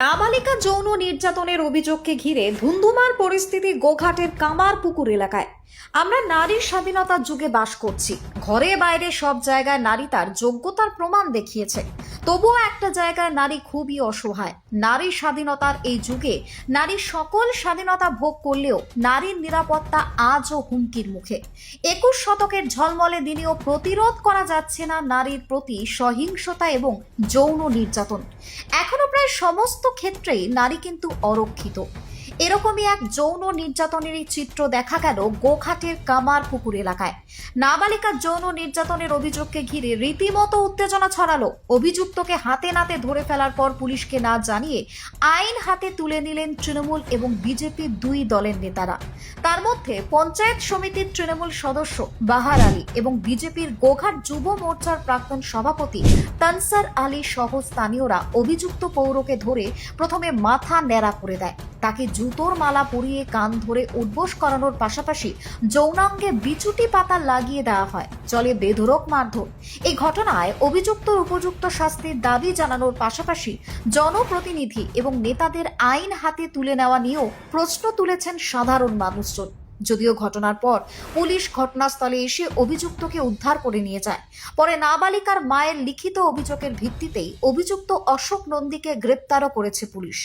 নাবালিকা যৌন নির্যাতনের অভিযোগকে ঘিরে ধুন্ধুমার পরিস্থিতি গোঘাটের কামার পুকুর এলাকায়। আমরা নারীর স্বাধীনতার যুগে বাস করছি। ঘরে বাইরে সব জায়গায় নারী তার যোগ্যতার প্রমাণ দেখিয়েছে। তবুও একটা জায়গায় নারী খুবই অসহায়। নারী স্বাধীনতার এই যুগে নারী সকল স্বাধীনতা ভোগ করলেও নারীর নিরাপত্তা আজও হুমকির মুখে। একুশ শতকের ঝলমলে দিনেও প্রতিরোধ করা যাচ্ছে না নারীর প্রতি সহিংসতা এবং যৌন নির্যাতন। এখনও প্রায় সমস্ত ক্ষেত্রেই নারী কিন্তু অরক্ষিত। এরকমই এক যৌন নির্যাতনেরই চিত্র দেখা গেল গোঘাটের কামার পুকুর এলাকায়। নাবালিকার যৌন নির্যাতনের অভিযোগকে ঘিরে রীতিমতো উত্তেজনা ছড়ালো। অভিযুক্তকে হাতে নাতে ধরে ফেলার পর পুলিশকে না জানিয়ে আইন হাতে তুলে নিলেন তৃণমূল এবং বিজেপি দুই দলের নেতারা। তার মধ্যে পঞ্চায়েত সমিতির তৃণমূল সদস্য বাহার আলী এবং বিজেপির গোঘাট যুব মোর্চার প্রাক্তন সভাপতি তানসার আলী সহ স্থানীয়রা অভিযুক্ত পৌরকে ধরে প্রথমে মাথা ন্যাড়া করে দেয়। তাকে জুতোর মালা পরিয়ে কান ধরে উদ্বোস করানোর পাশাপাশি যৌনাঙ্গে বিচুটি পাতা লাগিয়ে দেওয়া হয়। চলে বেধরক মারধর। এই ঘটনায় অভিযুক্তর উপযুক্ত শাস্তির দাবি জানানোর পাশাপাশি জনপ্রতিনিধি এবং নেতাদের আইন হাতে তুলে নেওয়া নিয়েও প্রশ্ন তুলেছেন সাধারণ মানুষজন। যদিও ঘটনার পর পুলিশ ঘটনাস্থলে এসে অভিযুক্তকে উদ্ধার করে নিয়ে যায়। পরে নাবালিকার মায়ের লিখিত অভিযোগের ভিত্তিতেই অভিযুক্ত অশোক নন্দীকে গ্রেপ্তারও করেছে পুলিশ।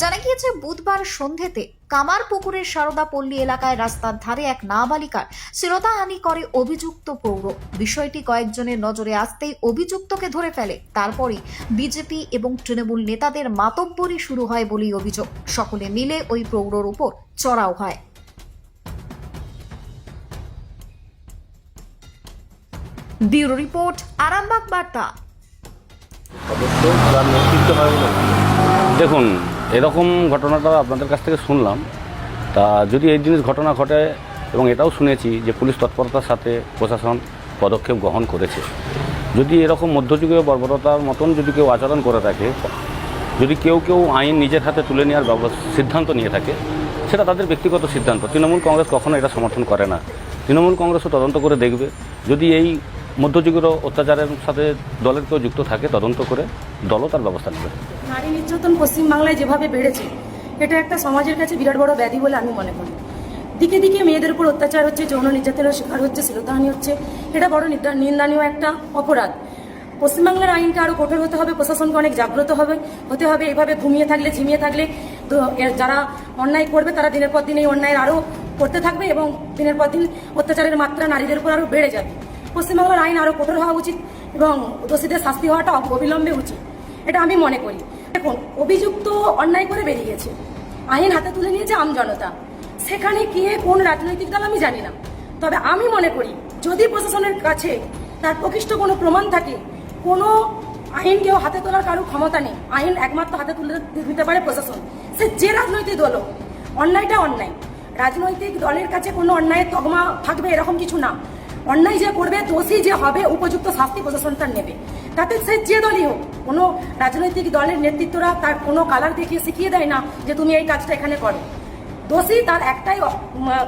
জানা গিয়েছে, বুধবার সন্ধেতে কামার পুকুরের সারদা পল্লী এলাকায় রাস্তার ধারে এক নাবালিকার শ্রোতাহানি করে অভিযুক্ত পৌর। বিষয়টি কয়েকজনের নজরে আসতেই অভিযুক্তকে ধরে ফেলে। তারপরই বিজেপি এবং তৃণমূল নেতাদের মাতব্বরি শুরু হয় বলেই অভিযোগ। সকলে মিলে ওই প্রৌঢ়র উপর চড়াও হয়। ব্যুরো রিপোর্ট, আরামবাগ বার্তা। দেখুন, এরকম ঘটনাটা আপনাদের কাছ থেকে শুনলাম। তা যদি এই জিনিস ঘটনা ঘটে, এবং এটাও শুনেছি যে পুলিশ তৎপরতার সাথে প্রশাসন পদক্ষেপ গ্রহণ করেছে। যদি এরকম মধ্যযুগীয় বর্বরতার মতন যদি কেউ আচরণ করে থাকে, যদি কেউ কেউ আইন নিজের হাতে তুলে নেওয়ার ব্যবস্থা, সিদ্ধান্ত নিয়ে থাকে, সেটা তাদের ব্যক্তিগত সিদ্ধান্ত। তৃণমূল কংগ্রেস কখনো এটা সমর্থন করে না। তৃণমূল কংগ্রেসও তদন্ত করে দেখবে। যদি এই মধ্যযুগীয় অত্যাচারের সাথে দলের কেউ যুক্ত থাকে, তদন্ত করে দলও তার ব্যবস্থা নেবে। নারী নির্যাতন পশ্চিমবাংলায় যেভাবে বেড়েছে, এটা একটা সমাজের কাছে বিরাট বড় ব্যাধি বলে আমি মনে করি। দিকে দিকে মেয়েদের উপর অত্যাচার হচ্ছে, যৌন নির্যাতনের শিকার হচ্ছে শ্লীলতাহানি হচ্ছে, এটা বড় নিন্দা- নিন্দনীয় একটা অপরাধ। পশ্চিমবাংলার আইনকে আরও কঠোর হতে হবে, প্রশাসনকে অনেক জাগ্রত হবে, হতে হবে এভাবে ঘুমিয়ে থাকলে, ঝিমিয়ে থাকলে যারা অন্যায় করবে, তারা দিনের পর দিন এই অন্যায়ের আরও করতে থাকবে এবং দিনের পর দিন অত্যাচারের মাত্রা নারীদের উপর আরও বেড়ে যাবে। পশ্চিমবাংলার আইন আরও কঠোর হওয়া উচিত এবং দোষীদের শাস্তি হওয়াটা অবিলম্বে উচিত। এটা আমি মনে করি। দেখুন, অভিযুক্ত অন্যায় করে বেরিয়ে গেছে। আইন হাতে তুলে নিয়েছে আমজনতা সেখানে গিয়ে কোন রাজনৈতিক দল আমি জানি না। তবে আমি মনে করি, যদি প্রশাসনের কাছে তার প্রকৃষ্ট কোনো প্রমাণ থাকে, কোনো আইন কেউ হাতে তোলার কারও ক্ষমতা নেই। আইন একমাত্র হাতে তুলে দিতে পারে প্রশাসন। সে যে রাজনৈতিক দল অন্যায়টা অন্যায়। রাজনৈতিক দলের কাছে কোনো অন্যায়ের তগমা থাকবে এরকম কিছু না। অন্যায় যে করবে, দোষী যে হবে, উপযুক্ত শাস্তি তার নেবে। তাতে সে যে দলই হোক, কোনো রাজনৈতিক দলের নেতৃত্বরা তার কোনো কালার দেখিয়ে শিখিয়ে দেয় না যে তুমি এই কাজটা এখানে করো। দোষী তার একটাই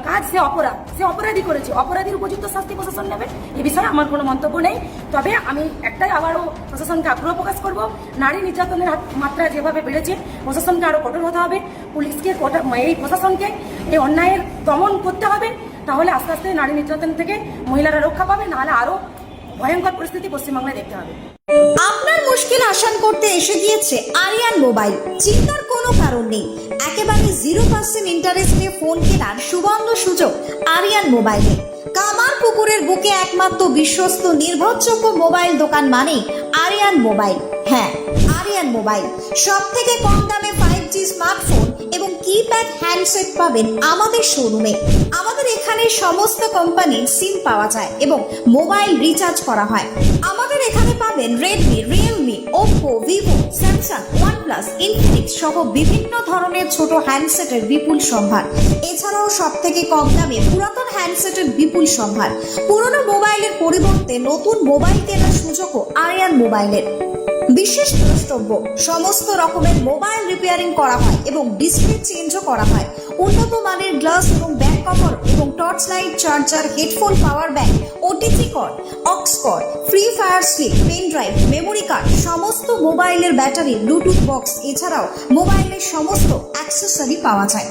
কাজ, সে অপরাধ। সে অপরাধী করেছে। অপরাধীর উপযুক্ত শাস্তি প্রশাসন নেবে, এ বিষয়ে আমার কোনো মন্তব্য নেই। তবে আমি একটাই আবারও প্রশাসনকে আগ্রহ প্রকাশ করব, নারী নির্যাতনের মাত্রা যেভাবে বেড়েছে, প্রশাসনকে আরও কঠোর হতে হবে। পুলিশকে এই প্রশাসনকে এই অন্যায়ের দমন করতে হবে। তাহলে আস্তে আস্তে নারী নির্যাতন থেকে মহিলারা রক্ষা পাবে, নাহলে আরও ভয়ঙ্কর পরিস্থিতি পশ্চিমবাংলায় দেখতে হবে। আপনার মুশকিল আসান করতে এসে গিয়েছে আরিয়ান মোবাইল। চিন্তার কোনো কারণ নেই। একেবারে জিরো পার্সেন্ট ইন্টারেস্টে ফোন কেনার সুবর্ণ সুযোগ আরিয়ান মোবাইলে। কামার পুকুরের বুকে একমাত্র বিশ্বস্ত, নির্ভরযোগ্য মোবাইল দোকান মানেই আরিয়ান মোবাইল। হ্যাঁ আরিয়ান মোবাইল সব থেকে কম দামে ফাইভ জি স্মার্টফোন এবং কিপ্যাড হ্যান্ডসেট পাবেন আমাদের শোরুমে আমাদের এখানে সমস্ত কোম্পানির সিম পাওয়া যায় এবং মোবাইল রিচার্জ করা হয়। আমাদের এখানে পাবেন Redmi Realme Oppo Vivo Samsung OnePlus Infinix সহ বিভিন্ন ধরনের ছোট হ্যান্ডসেটের বিপুল সম্ভার। এছাড়াও সব থেকে কম দামে পুরাতন হ্যান্ডসেটের বিপুল সম্ভার। পুরনো মোবাইলের পরিবর্তে নতুন মোবাইল কেনার সুযোগও আরিয়ান মোবাইলের বিশেষ দ্রষ্টব্য, সমস্ত রকমের মোবাইল রিপেয়ারিং করা হয় এবং ডিসপ্লে চেঞ্জও করা হয়। উন্নত মানের গ্লাস এবং ব্যাক কভার এবং torch light charger, headphone, power bank OTG cord, aux cord Free Fire slip, pen drive, memory card, সমস্ত মোবাইলের ব্যাটারি, ব্লুটুথ বক্স, এছাড়াও মোবাইলের সমস্ত অ্যাক্সেসরি পাওয়া যায়।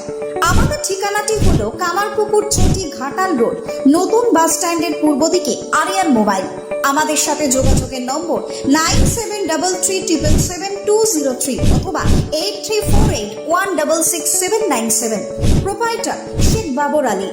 আমাদের ঠিকানাটি হলো কামারপুকুর চটি ঘাটাল রোড, নতুন বাস স্ট্যান্ডের পূর্ব দিকে আরিয়ান মোবাইল। আমাদের সাথে যোগাযোগের নম্বর nine seven double three triple seven two zero three অথবা eight three four eight one double six seven nine seven. Proprietor Babar Ali.